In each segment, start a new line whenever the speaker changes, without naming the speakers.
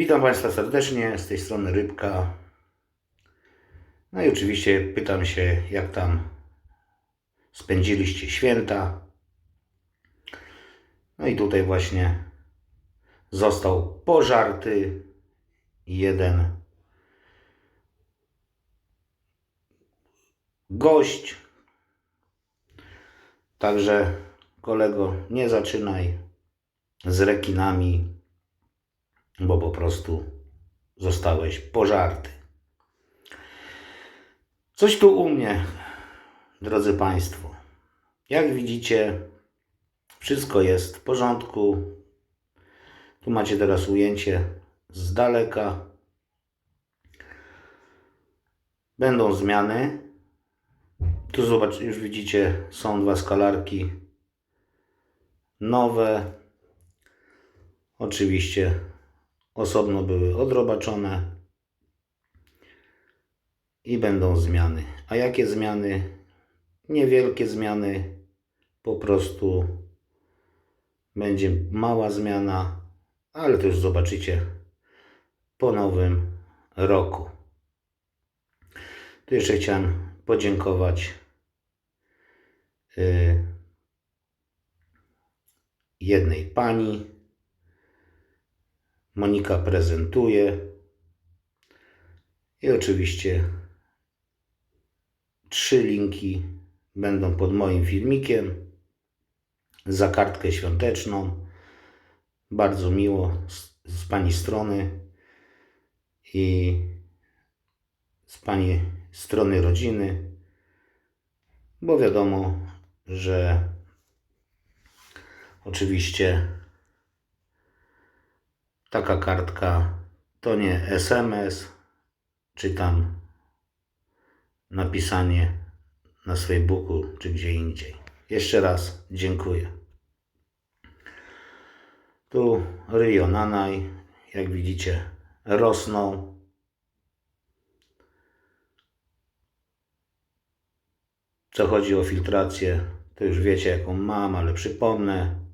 Witam Państwa serdecznie, z tej strony Rybka. No i oczywiście pytam się, jak tam spędziliście święta. No i tutaj właśnie został pożarty jeden gość. Także kolego, nie zaczynaj z rekinami, bo po prostu zostałeś pożarty. Coś tu u mnie, drodzy Państwo. Jak widzicie, wszystko jest w porządku. Tu macie teraz ujęcie z daleka. Będą zmiany. Tu zobacz, już widzicie, są dwa skalarki nowe. Oczywiście osobno były odrobaczone i będą zmiany. A jakie zmiany? Niewielkie zmiany, po prostu będzie mała zmiana, ale to już zobaczycie po nowym roku. Tu jeszcze chciałem podziękować y, jednej pani. Monika prezentuje. I oczywiście trzy linki będą pod moim filmikiem za kartkę świąteczną. Bardzo miło z, z Pani strony i z Pani strony rodziny, bo wiadomo, że oczywiście taka kartka to nie SMS, czy tam napisanie na Facebooku, czy gdzie indziej. Jeszcze raz dziękuję. Tu Rio Nanaj, jak widzicie, rosną. Co chodzi o filtrację, to już wiecie jaką mam, ale przypomnę.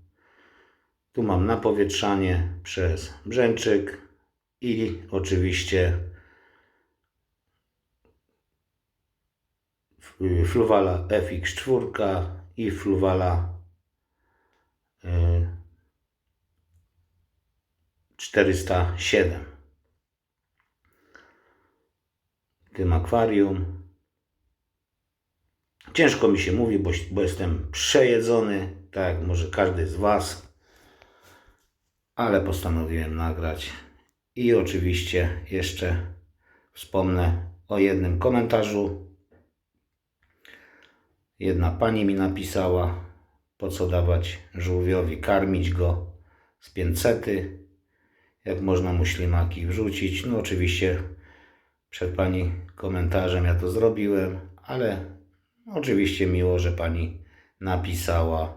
Tu mam napowietrzanie przez brzęczyk i oczywiście Fluwala FX4 i Fluwala y, 407 w tym akwarium. Ciężko mi się mówi, bo, bo jestem przejedzony, tak jak może każdy z Was, ale postanowiłem nagrać. I oczywiście jeszcze wspomnę o jednym komentarzu. Jedna pani mi napisała, po co dawać żółwiowi, karmić go z pięcety, jak można mu ślimaki wrzucić. No oczywiście przed pani komentarzem ja to zrobiłem, ale oczywiście miło, że pani napisała.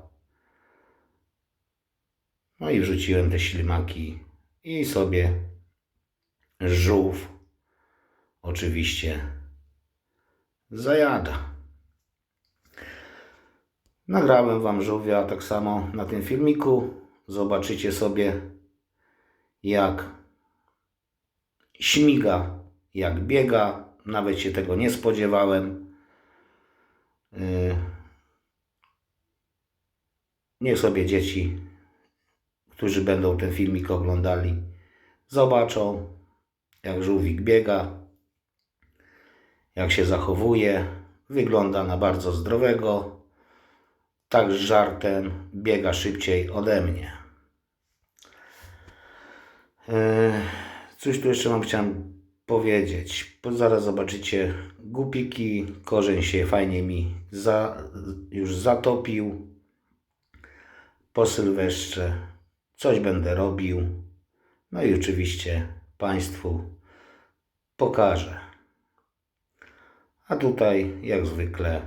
No i wrzuciłem te ślimaki i sobie żółw oczywiście zajada. Nagrałem Wam żółwia tak samo na tym filmiku. Zobaczycie sobie jak śmiga, jak biega. Nawet się tego nie spodziewałem. Yy. Niech sobie dzieci, którzy będą ten filmik oglądali, zobaczą, jak żółwik biega, jak się zachowuje. Wygląda na bardzo zdrowego. Tak z żartem biega szybciej ode mnie. Eee, Cóż tu jeszcze wam chciałem powiedzieć. Zaraz zobaczycie głupiki. Korzeń się fajnie mi za, już zatopił. Po Sylwestrze coś będę robił. No i oczywiście Państwu pokażę. A tutaj, jak zwykle,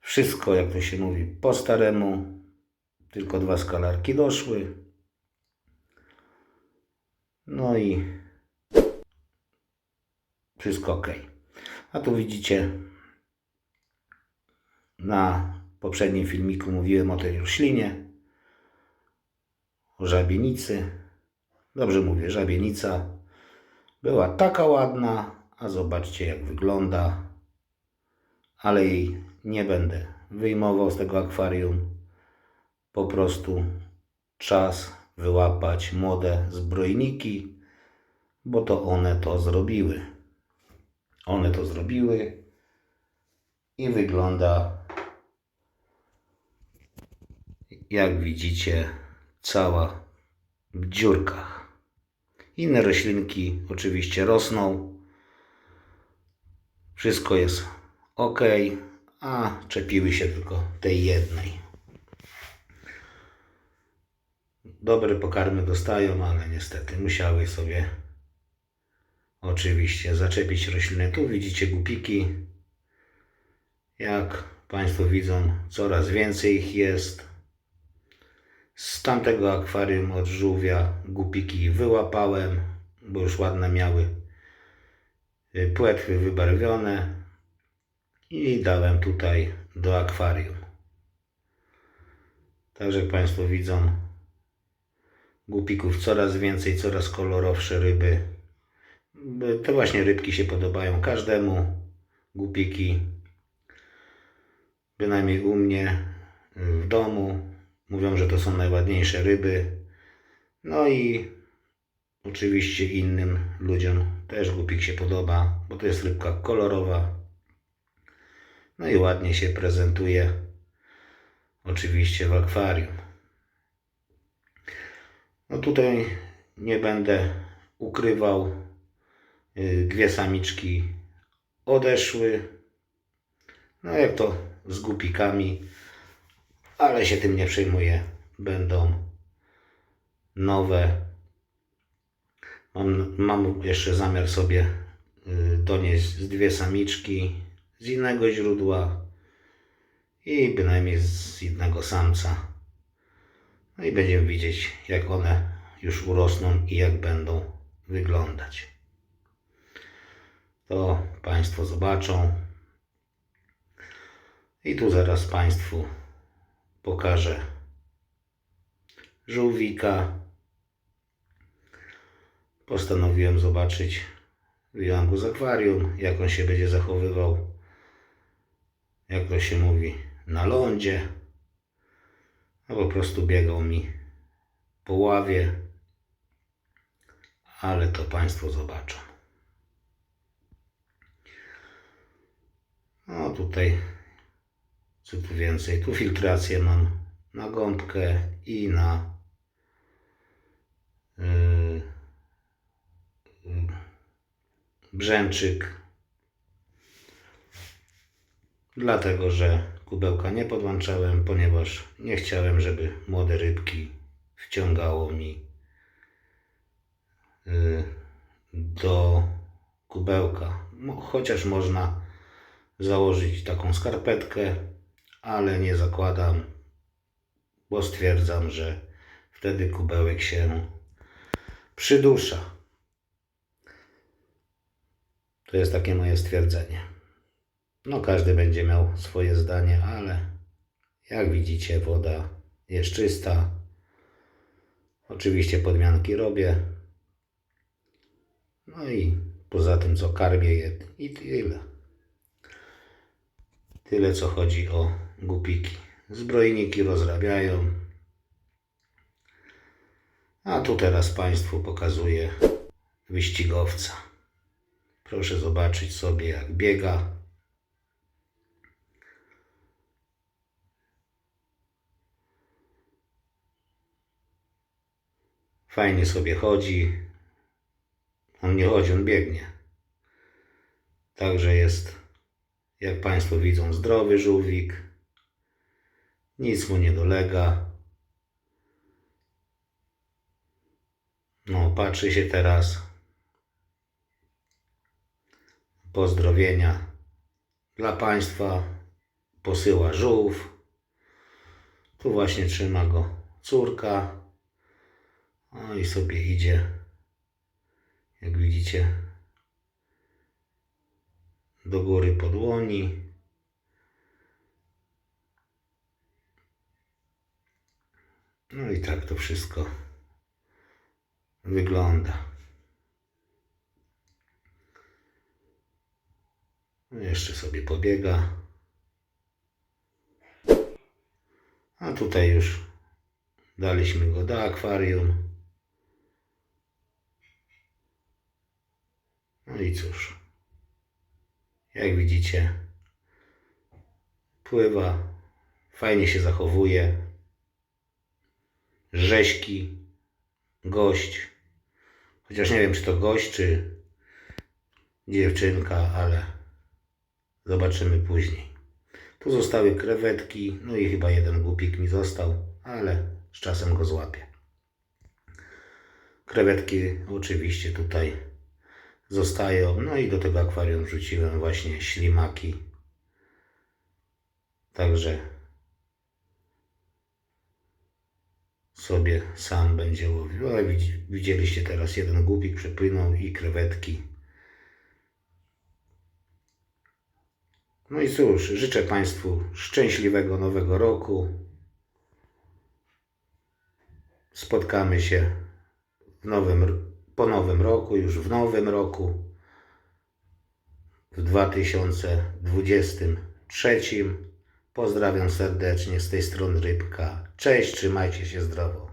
wszystko, jak to się mówi, po staremu. Tylko dwa skalarki doszły. No i wszystko ok. A tu widzicie, na poprzednim filmiku mówiłem o tej roślinie, żabienicy. dobrze mówię, żabienica była taka ładna, a zobaczcie jak wygląda. Ale jej nie będę wyjmował z tego akwarium. Po prostu czas wyłapać młode zbrojniki, bo to one to zrobiły. One to zrobiły i wygląda jak widzicie cała w dziurkach. Inne roślinki oczywiście rosną. Wszystko jest ok, a czepiły się tylko tej jednej. Dobre pokarmy dostają, ale niestety musiały sobie oczywiście zaczepić rośliny. Tu widzicie gupiki. Jak Państwo widzą, coraz więcej ich jest. Z tamtego akwarium od żółwia gupiki wyłapałem, bo już ładne miały y, płetwy wybarwione i dałem tutaj do akwarium. Także jak Państwo widzą, gupików coraz więcej, coraz kolorowsze ryby. Te właśnie rybki się podobają każdemu. Gupiki, bynajmniej u mnie y, w domu. Mówią, że to są najładniejsze ryby. No i oczywiście innym ludziom też głupik się podoba, bo to jest rybka kolorowa. No i ładnie się prezentuje oczywiście w akwarium. No tutaj nie będę ukrywał. y, Dwie samiczki odeszły. No jak to z głupikami ale się tym nie przejmuję. Będą nowe. Mam, mam jeszcze zamiar sobie y, donieść z dwie samiczki z innego źródła i bynajmniej z jednego samca. No i będziemy widzieć, jak one już urosną i jak będą wyglądać. To Państwo zobaczą. I tu zaraz Państwu pokażę żółwika. Postanowiłem zobaczyć, wyjąłem go z akwarium, jak on się będzie zachowywał, jak to się mówi, na lądzie. No po prostu biegał mi po ławie, ale to Państwo zobaczą. No tutaj co tu więcej? Tu filtrację mam na gąbkę i na yy, brzęczyk. Dlatego, że kubełka nie podłączałem, ponieważ nie chciałem, żeby młode rybki wciągało mi yy, do kubełka. Chociaż można założyć taką skarpetkę, ale nie zakładam, bo stwierdzam, że wtedy kubełek się przydusza. To jest takie moje stwierdzenie. No, każdy będzie miał swoje zdanie, ale jak widzicie, woda jest czysta. Oczywiście podmianki robię. No i poza tym, co karmię je i tyle. Tyle, co chodzi o gupiki. Zbrojniki rozrabiają. A tu teraz Państwu pokazuję wyścigowca. Proszę zobaczyć sobie, jak biega. Fajnie sobie chodzi. On nie chodzi, on biegnie. Także jest, jak Państwo widzą, zdrowy żółwik. Nic mu nie dolega. No, patrzy się teraz. Pozdrowienia dla Państwa. Posyła żółw. Tu właśnie trzyma go córka. No i sobie idzie. Jak widzicie, do góry po No i tak to wszystko wygląda. Jeszcze sobie pobiega. A tutaj już daliśmy go do akwarium. No i cóż, jak widzicie, pływa, fajnie się zachowuje. Rzeźki, gość. Chociaż nie wiem, czy to gość, czy dziewczynka, ale zobaczymy później. Tu zostały krewetki, no i chyba jeden głupik mi został, ale z czasem go złapię. Krewetki oczywiście tutaj zostają, no i do tego akwarium wrzuciłem właśnie ślimaki. Także sobie sam będzie łowił. Ale widz- widzieliście teraz, jeden głupik przepłynął i krewetki. No i cóż, życzę Państwu szczęśliwego nowego roku. Spotkamy się w nowym, po nowym roku, już w nowym roku, w 2023. Pozdrawiam serdecznie z tej strony Rybka. Cześć, trzymajcie się zdrowo.